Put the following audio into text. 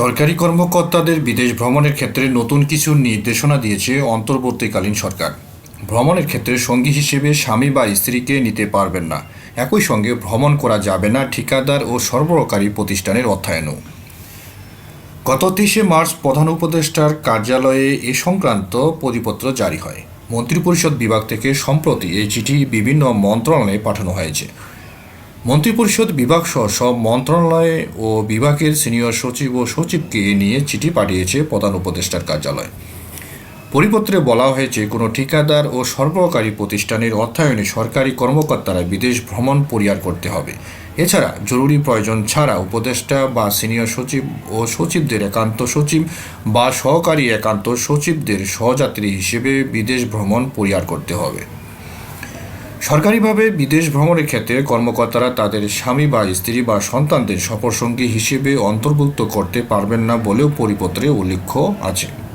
সরকারি কর্মকর্তাদের বিদেশ ভ্রমণের ক্ষেত্রে নতুন কিছু নির্দেশনা দিয়েছে অন্তর্বর্তীকালীন সরকার। ভ্রমণের ক্ষেত্রে সঙ্গী হিসেবে স্বামী বা স্ত্রীকে নিতে পারবেন না। একই সঙ্গে ভ্রমণ করা যাবে না ঠিকাদার ও সরবরাহকারী প্রতিষ্ঠানের অর্থায়নও গত তেইশে মার্চ প্রধান উপদেষ্টার কার্যালয়ে এ সংক্রান্ত পরিপত্র জারি হয়। মন্ত্রিপরিষদ বিভাগ থেকে সম্প্রতি এই চিঠি বিভিন্ন মন্ত্রণালয়ে পাঠানো হয়েছে। মন্ত্রিপরিষদ বিভাগ সহ সব মন্ত্রণালয় ও বিভাগের সিনিয়র সচিব ও সচিবকে নিয়ে চিঠি পাঠিয়েছে প্রধান উপদেষ্টার কার্যালয়। পরিপত্রে বলা হয়েছে, কোনো ঠিকাদার ও সরবরাহকারী প্রতিষ্ঠানের অর্থায়নে সরকারি কর্মকর্তারা বিদেশ ভ্রমণ পরিহার করতে হবে। এছাড়া জরুরি প্রয়োজন ছাড়া উপদেষ্টা বা সিনিয়র সচিব ও সচিবদের একান্ত সচিব বা সহকারী একান্ত সচিবদের সহযাত্রী হিসেবে বিদেশ ভ্রমণ পরিহার করতে হবে। সরকারিভাবে বিদেশ ভ্রমণের ক্ষেত্রে কর্মকর্তারা তাদের স্বামী বা স্ত্রী বা সন্তানদের সফরসঙ্গী হিসেবে অন্তর্ভুক্ত করতে পারবেন না বলেও পরিপত্রে উল্লেখ আছে।